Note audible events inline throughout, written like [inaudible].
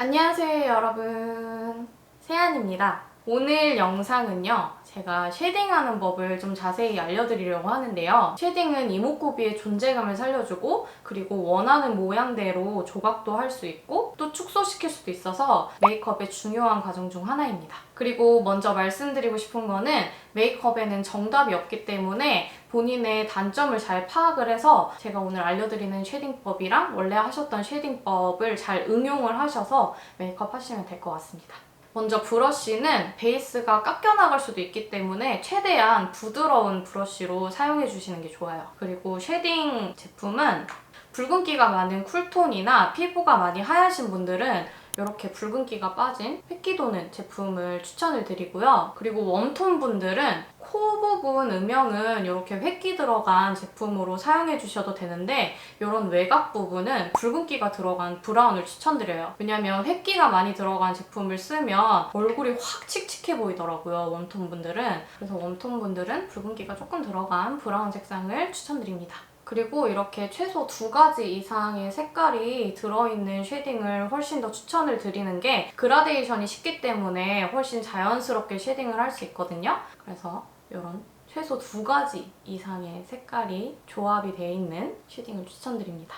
안녕하세요 여러분. 세안입니다. 오늘 영상은요 제가 쉐딩하는 법을 좀 자세히 알려드리려고 하는데요 쉐딩은 이목구비의 존재감을 살려주고 그리고 원하는 모양대로 조각도 할 수 있고 또 축소시킬 수도 있어서 메이크업의 중요한 과정 중 하나입니다 그리고 먼저 말씀드리고 싶은 거는 메이크업에는 정답이 없기 때문에 본인의 단점을 잘 파악을 해서 제가 오늘 알려드리는 쉐딩법이랑 원래 하셨던 쉐딩법을 잘 응용을 하셔서 메이크업 하시면 될 것 같습니다. 먼저 브러쉬는 베이스가 깎여 나갈 수도 있기 때문에 최대한 부드러운 브러쉬로 사용해 주시는 게 좋아요. 그리고 쉐딩 제품은 붉은기가 많은 쿨톤이나 피부가 많이 하얀신 분들은 이렇게 붉은기가 빠진 획기 도는 제품을 추천을 드리고요. 그리고 웜톤 분들은 코 부분 음영은 이렇게 획기 들어간 제품으로 사용해 주셔도 되는데 이런 외곽 부분은 붉은기가 들어간 브라운을 추천드려요. 왜냐면 획기가 많이 들어간 제품을 쓰면 얼굴이 확 칙칙해 보이더라고요. 웜톤 분들은. 그래서 웜톤 분들은 붉은기가 조금 들어간 브라운 색상을 추천드립니다. 그리고 이렇게 최소 두 가지 이상의 색깔이 들어있는 쉐딩을 훨씬 더 추천을 드리는 게 그라데이션이 쉽기 때문에 훨씬 자연스럽게 쉐딩을 할 수 있거든요. 그래서 이런 최소 두 가지 이상의 색깔이 조합이 되어 있는 쉐딩을 추천드립니다.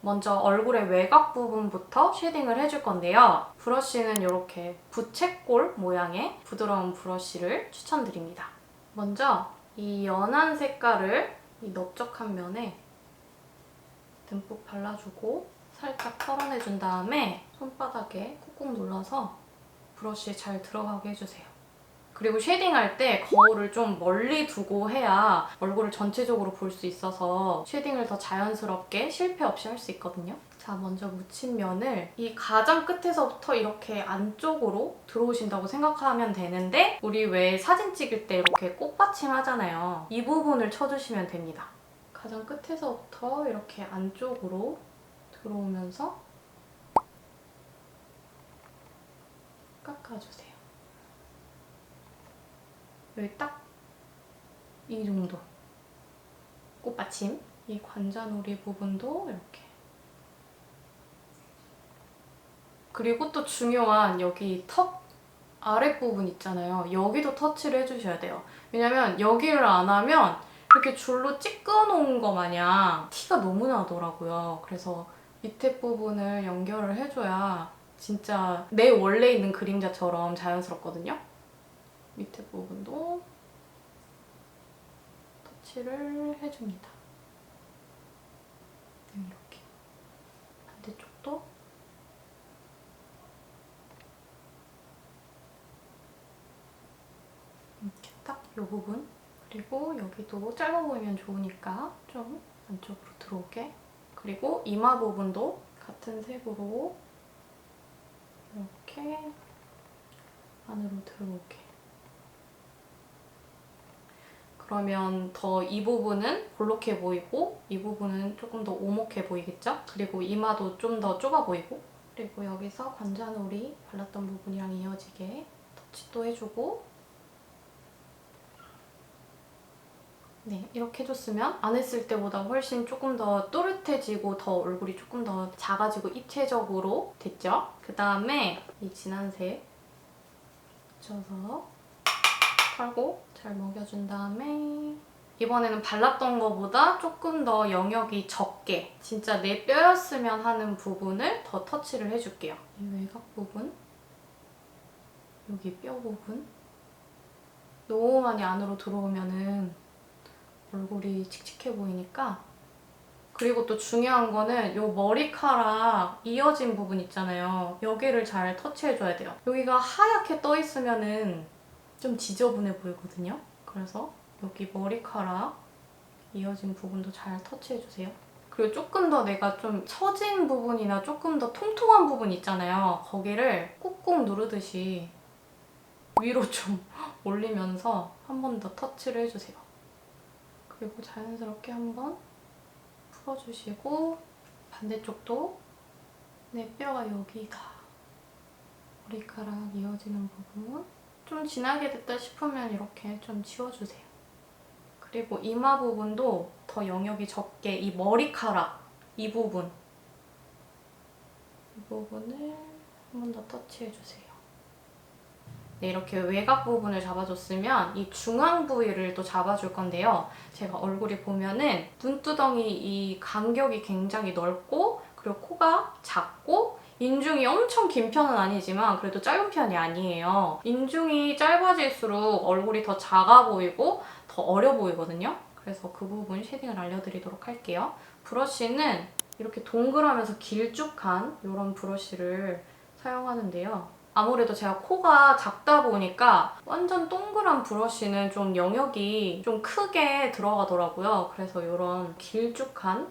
먼저 얼굴의 외곽 부분부터 쉐딩을 해줄 건데요. 브러쉬는 이렇게 부채꼴 모양의 부드러운 브러쉬를 추천드립니다. 먼저 이 연한 색깔을 이 넓적한 면에 듬뿍 발라주고 살짝 털어내준 다음에 손바닥에 꾹꾹 눌러서 브러쉬에 잘 들어가게 해주세요. 그리고 쉐딩할 때 거울을 좀 멀리 두고 해야 얼굴을 전체적으로 볼 수 있어서 쉐딩을 더 자연스럽게 실패 없이 할 수 있거든요. 자, 먼저 묻힌 면을 이 가장 끝에서부터 이렇게 안쪽으로 들어오신다고 생각하면 되는데 우리 왜 사진 찍을 때 이렇게 꽃받침 하잖아요. 이 부분을 쳐주시면 됩니다. 가장 끝에서부터 이렇게 안쪽으로 들어오면서 깎아주세요. 여기 딱 이 정도 꽃받침 이 관자놀이 부분도 이렇게 그리고 또 중요한 여기 턱 아랫부분 있잖아요. 여기도 터치를 해주셔야 돼요. 왜냐면 여기를 안 하면 이렇게 줄로 찍어 놓은 거 마냥 티가 너무 나더라고요. 그래서 밑에 부분을 연결을 해줘야 진짜 내 원래 있는 그림자처럼 자연스럽거든요. 밑에 부분도 터치를 해줍니다. 네, 이렇게. 반대쪽도 이 부분. 그리고 여기도 짧아 보이면 좋으니까 좀 안쪽으로 들어오게. 그리고 이마 부분도 같은 색으로 이렇게 안으로 들어오게. 그러면 더 이 부분은 볼록해 보이고 이 부분은 조금 더 오목해 보이겠죠? 그리고 이마도 좀 더 좁아 보이고. 그리고 여기서 관자놀이 발랐던 부분이랑 이어지게 터치도 해주고 네, 이렇게 해줬으면 안 했을 때보다 훨씬 조금 더 또렷해지고 더 얼굴이 조금 더 작아지고 입체적으로 됐죠? 그 다음에 이 진한색 묻혀서 털고 잘 먹여준 다음에 이번에는 발랐던 것보다 조금 더 영역이 적게 진짜 내 뼈였으면 하는 부분을 더 터치를 해줄게요. 이 외곽 부분 여기 뼈 부분 너무 많이 안으로 들어오면은 얼굴이 칙칙해 보이니까 그리고 또 중요한 거는 이 머리카락 이어진 부분 있잖아요. 여기를 잘 터치해줘야 돼요. 여기가 하얗게 떠 있으면은 좀 지저분해 보이거든요. 그래서 여기 머리카락 이어진 부분도 잘 터치해주세요. 그리고 조금 더 내가 좀 처진 부분이나 조금 더 통통한 부분 있잖아요. 거기를 꾹꾹 누르듯이 위로 좀 [laughs] 올리면서 한 번 더 터치를 해주세요. 그리고 자연스럽게 한번 풀어주시고 반대쪽도 내 뼈가 여기가 머리카락 이어지는 부분 좀 진하게 됐다 싶으면 이렇게 좀 지워주세요. 그리고 이마 부분도 더 영역이 적게 이 머리카락 이 부분 이 부분을 한 번 더 터치해주세요. 네, 이렇게 외곽 부분을 잡아줬으면 이 중앙 부위를 또 잡아줄 건데요. 제가 얼굴이 보면은 눈두덩이 이 간격이 굉장히 넓고 그리고 코가 작고 인중이 엄청 긴 편은 아니지만 그래도 짧은 편이 아니에요. 인중이 짧아질수록 얼굴이 더 작아 보이고 더 어려 보이거든요. 그래서 그 부분 쉐딩을 알려드리도록 할게요. 브러쉬는 이렇게 동그라면서 길쭉한 이런 브러쉬를 사용하는데요. 아무래도 제가 코가 작다 보니까 완전 동그란 브러쉬는 좀 영역이 좀 크게 들어가더라고요. 그래서 이런 길쭉한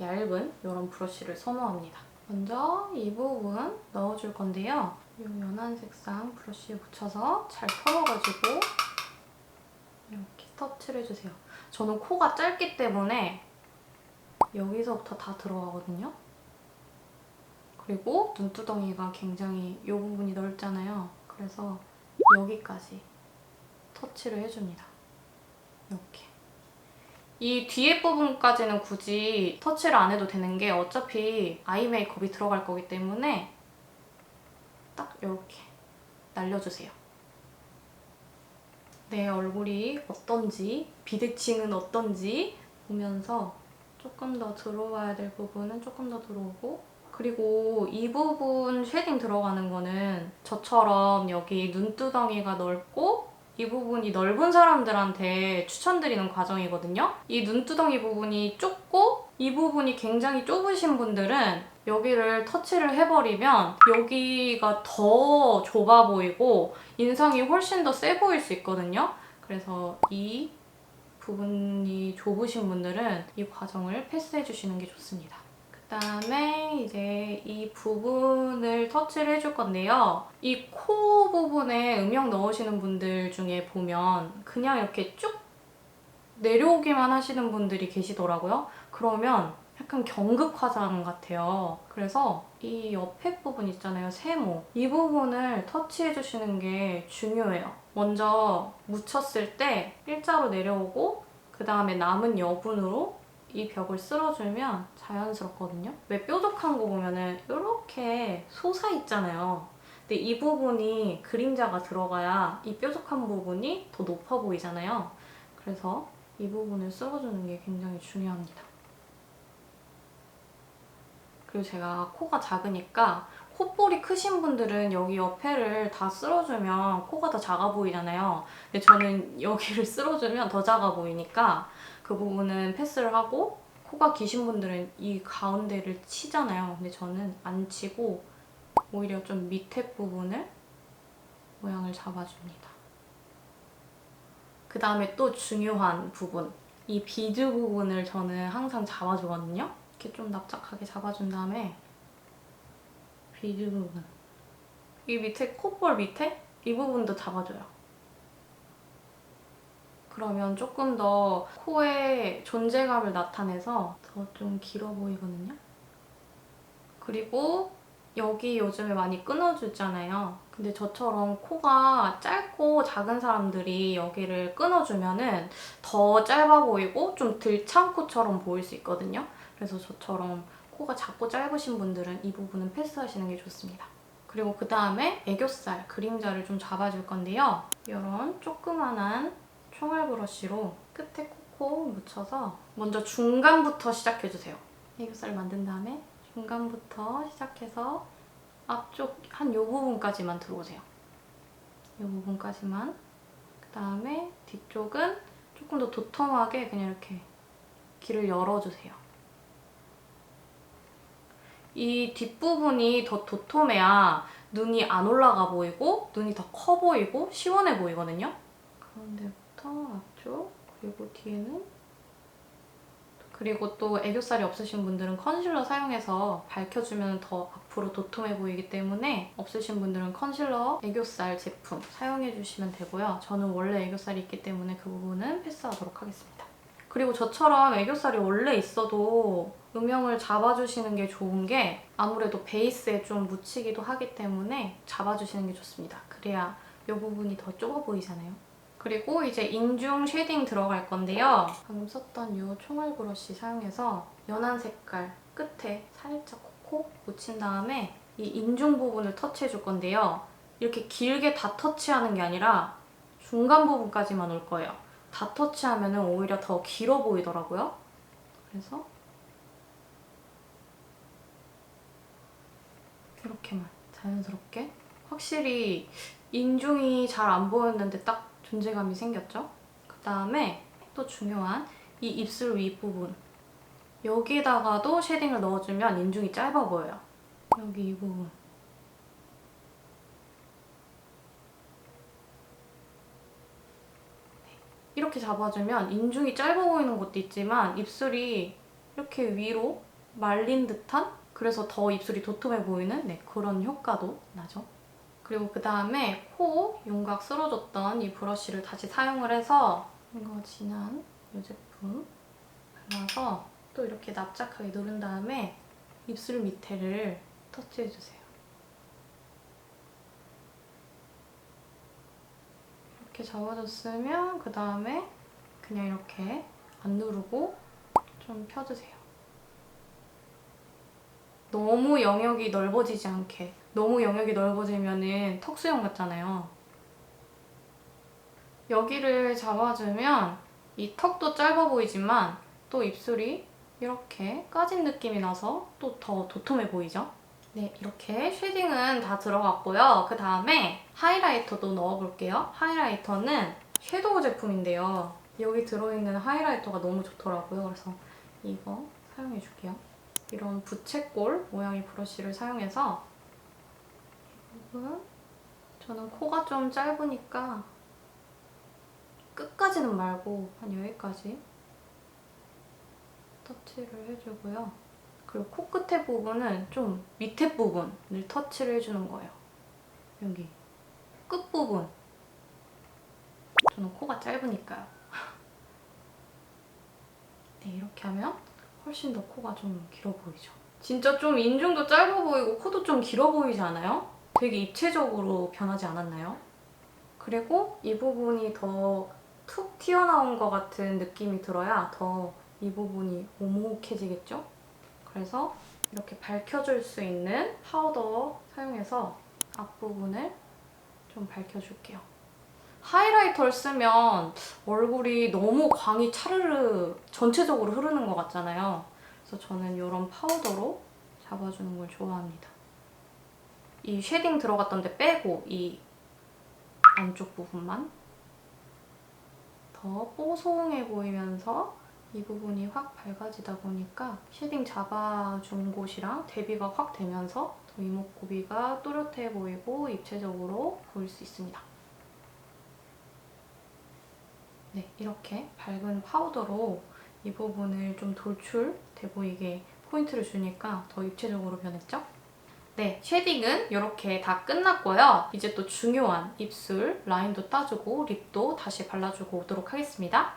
얇은 이런 브러쉬를 선호합니다. 먼저 이 부분 넣어줄 건데요. 이 연한 색상 브러쉬에 묻혀서 잘 털어가지고 이렇게 터치를 해주세요. 저는 코가 짧기 때문에 여기서부터 다 들어가거든요. 그리고 눈두덩이가 굉장히 이 부분이 넓잖아요. 그래서 여기까지 터치를 해줍니다. 이렇게. 이 뒤에 부분까지는 굳이 터치를 안 해도 되는 게 어차피 아이 메이크업이 들어갈 거기 때문에 딱 이렇게 날려주세요. 내 얼굴이 어떤지, 비대칭은 어떤지 보면서 조금 더 들어와야 될 부분은 조금 더 들어오고 그리고 이 부분 쉐딩 들어가는 거는 저처럼 여기 눈두덩이가 넓고 이 부분이 넓은 사람들한테 추천드리는 과정이거든요. 이 눈두덩이 부분이 좁고 이 부분이 굉장히 좁으신 분들은 여기를 터치를 해버리면 여기가 더 좁아 보이고 인상이 훨씬 더 세 보일 수 있거든요. 그래서 이 부분이 좁으신 분들은 이 과정을 패스해 주시는 게 좋습니다. 그다음에 이제 이 부분을 터치를 해줄 건데요. 이 코 부분에 음영 넣으시는 분들 중에 보면 그냥 이렇게 쭉 내려오기만 하시는 분들이 계시더라고요. 그러면 약간 경극 화장 같아요. 그래서 이 옆에 부분 있잖아요, 세모. 이 부분을 터치해 주시는 게 중요해요. 먼저 묻혔을 때 일자로 내려오고 그 다음에 남은 여분으로 이 벽을 쓸어주면 자연스럽거든요. 왜 뾰족한 거 보면은 이렇게 솟아 있잖아요. 근데 이 부분이 그림자가 들어가야 이 뾰족한 부분이 더 높아 보이잖아요. 그래서 이 부분을 쓸어주는 게 굉장히 중요합니다. 그리고 제가 코가 작으니까 콧볼이 크신 분들은 여기 옆에를 다 쓸어주면 코가 더 작아 보이잖아요. 근데 저는 여기를 [laughs] 쓸어주면 더 작아 보이니까 그 부분은 패스를 하고 코가 기신 분들은 이 가운데를 치잖아요. 근데 저는 안 치고 오히려 좀 밑에 부분을 모양을 잡아줍니다. 그 다음에 또 중요한 부분. 이 비드 부분을 저는 항상 잡아주거든요. 이렇게 좀 납작하게 잡아준 다음에 비드 부분. 이 밑에 콧볼 밑에 이 부분도 잡아줘요. 그러면 조금 더 코의 존재감을 나타내서 더 좀 길어 보이거든요. 그리고 여기 요즘에 많이 끊어주잖아요. 근데 저처럼 코가 짧고 작은 사람들이 여기를 끊어주면은 더 짧아 보이고 좀 들창 코처럼 보일 수 있거든요. 그래서 저처럼 코가 작고 짧으신 분들은 이 부분은 패스하시는 게 좋습니다. 그리고 그 다음에 애교살 그림자를 좀 잡아줄 건데요. 이런 조그만한 총알 브러쉬로 끝에 콕콕 묻혀서 먼저 중간부터 시작해주세요. 애교살 만든 다음에 중간부터 시작해서 앞쪽 한이 부분까지만 들어오세요. 이 부분까지만. 그 다음에 뒤쪽은 조금 더 도톰하게 그냥 이렇게 길을 열어주세요. 이 뒷부분이 더 도톰해야 눈이 안 올라가 보이고 눈이 더 커 보이고 시원해 보이거든요. 가운데 부터 앞쪽 그리고 뒤에는 그리고 또 애교살이 없으신 분들은 컨실러 사용해서 밝혀주면 더 앞으로 도톰해 보이기 때문에 없으신 분들은 컨실러 애교살 제품 사용해주시면 되고요. 저는 원래 애교살이 있기 때문에 그 부분은 패스하도록 하겠습니다. 그리고 저처럼 애교살이 원래 있어도 음영을 잡아주시는 게 좋은 게 아무래도 베이스에 좀 묻히기도 하기 때문에 잡아주시는 게 좋습니다. 그래야 이 부분이 더 좁아 보이잖아요. 그리고 이제 인중 쉐딩 들어갈 건데요. 방금 썼던 이 총알 브러쉬 사용해서 연한 색깔 끝에 살짝 콕콕 묻힌 다음에 이 인중 부분을 터치해 줄 건데요. 이렇게 길게 다 터치하는 게 아니라 중간 부분까지만 올 거예요. 다 터치하면 오히려 더 길어 보이더라고요. 그래서 이렇게만 자연스럽게 확실히 인중이 잘 안 보였는데 딱 존재감이 생겼죠? 그 다음에 또 중요한 이 입술 윗부분 여기다가도 쉐딩을 넣어주면 인중이 짧아 보여요. 여기 이 부분 이렇게 잡아주면 인중이 짧아 보이는 것도 있지만 입술이 이렇게 위로 말린 듯한 그래서 더 입술이 도톰해 보이는 네, 그런 효과도 나죠. 그리고 그 다음에 코 윤곽 쓸어줬던 이 브러쉬를 다시 사용을 해서 이거 진한 이 제품 발라서 또 이렇게 납작하게 누른 다음에 입술 밑에를 터치해주세요. 이렇게 잡아줬으면 그 다음에 그냥 이렇게 안 누르고 좀 펴주세요. 너무 영역이 넓어지지 않게 너무 영역이 넓어지면은 턱수염 같잖아요. 여기를 잡아주면 이 턱도 짧아 보이지만 또 입술이 이렇게 까진 느낌이 나서 또 더 도톰해 보이죠? 네, 이렇게 쉐딩은 다 들어갔고요. 그 다음에 하이라이터도 넣어볼게요. 하이라이터는 섀도우 제품인데요. 여기 들어있는 하이라이터가 너무 좋더라고요. 그래서 이거 사용해줄게요. 이런 부채꼴 모양의 브러쉬를 사용해서 이 저는 코가 좀 짧으니까 끝까지는 말고 한 여기까지 터치를 해주고요. 그리고 코끝의 부분은 좀 밑에 부분을 터치를 해주는 거예요. 여기 끝부분. 저는 코가 짧으니까요. [laughs] 네, 이렇게 하면 훨씬 더 코가 좀 길어 보이죠. 진짜 좀 인중도 짧아 보이고 코도 좀 길어 보이지 않아요? 되게 입체적으로 변하지 않았나요? 그리고 이 부분이 더 툭 튀어나온 것 같은 느낌이 들어야 더 이 부분이 오목해지겠죠? 그래서 이렇게 밝혀줄 수 있는 파우더 사용해서 앞부분을 좀 밝혀줄게요. 하이라이터를 쓰면 얼굴이 너무 광이 차르르 전체적으로 흐르는 것 같잖아요. 그래서 저는 이런 파우더로 잡아주는 걸 좋아합니다. 이 쉐딩 들어갔던 데 빼고 이 안쪽 부분만 더 뽀송해 보이면서 이 부분이 확 밝아지다 보니까 쉐딩 잡아준 곳이랑 대비가 확 되면서 더 이목구비가 또렷해 보이고 입체적으로 보일 수 있습니다. 네, 이렇게 밝은 파우더로 이 부분을 좀 돌출돼 보이게 포인트를 주니까 더 입체적으로 변했죠? 네, 쉐딩은 이렇게 다 끝났고요. 이제 또 중요한 입술 라인도 따주고 립도 다시 발라주고 오도록 하겠습니다.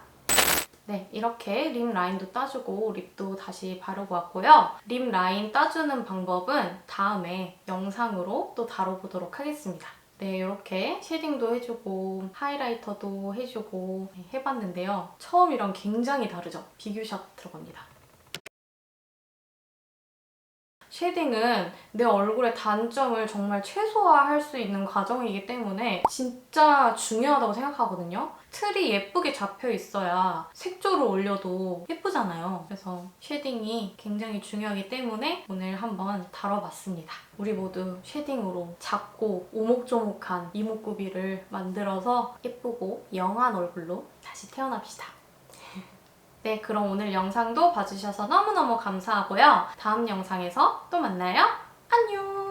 네, 이렇게 립 라인도 따주고 립도 다시 바르고 왔고요. 립 라인 따주는 방법은 다음에 영상으로 또 다뤄보도록 하겠습니다. 네, 이렇게 쉐딩도 해주고 하이라이터도 해주고 네, 해봤는데요. 처음이랑 굉장히 다르죠? 비교샷 들어갑니다. 쉐딩은 내 얼굴의 단점을 정말 최소화할 수 있는 과정이기 때문에 진짜 중요하다고 생각하거든요. 틀이 예쁘게 잡혀 있어야 색조를 올려도 예쁘잖아요. 그래서 쉐딩이 굉장히 중요하기 때문에 오늘 한번 다뤄봤습니다. 우리 모두 쉐딩으로 작고 오목조목한 이목구비를 만들어서 예쁘고 영한 얼굴로 다시 태어납시다. 네, 그럼 오늘 영상도 봐주셔서 너무너무 감사하고요. 다음 영상에서 또 만나요. 안녕!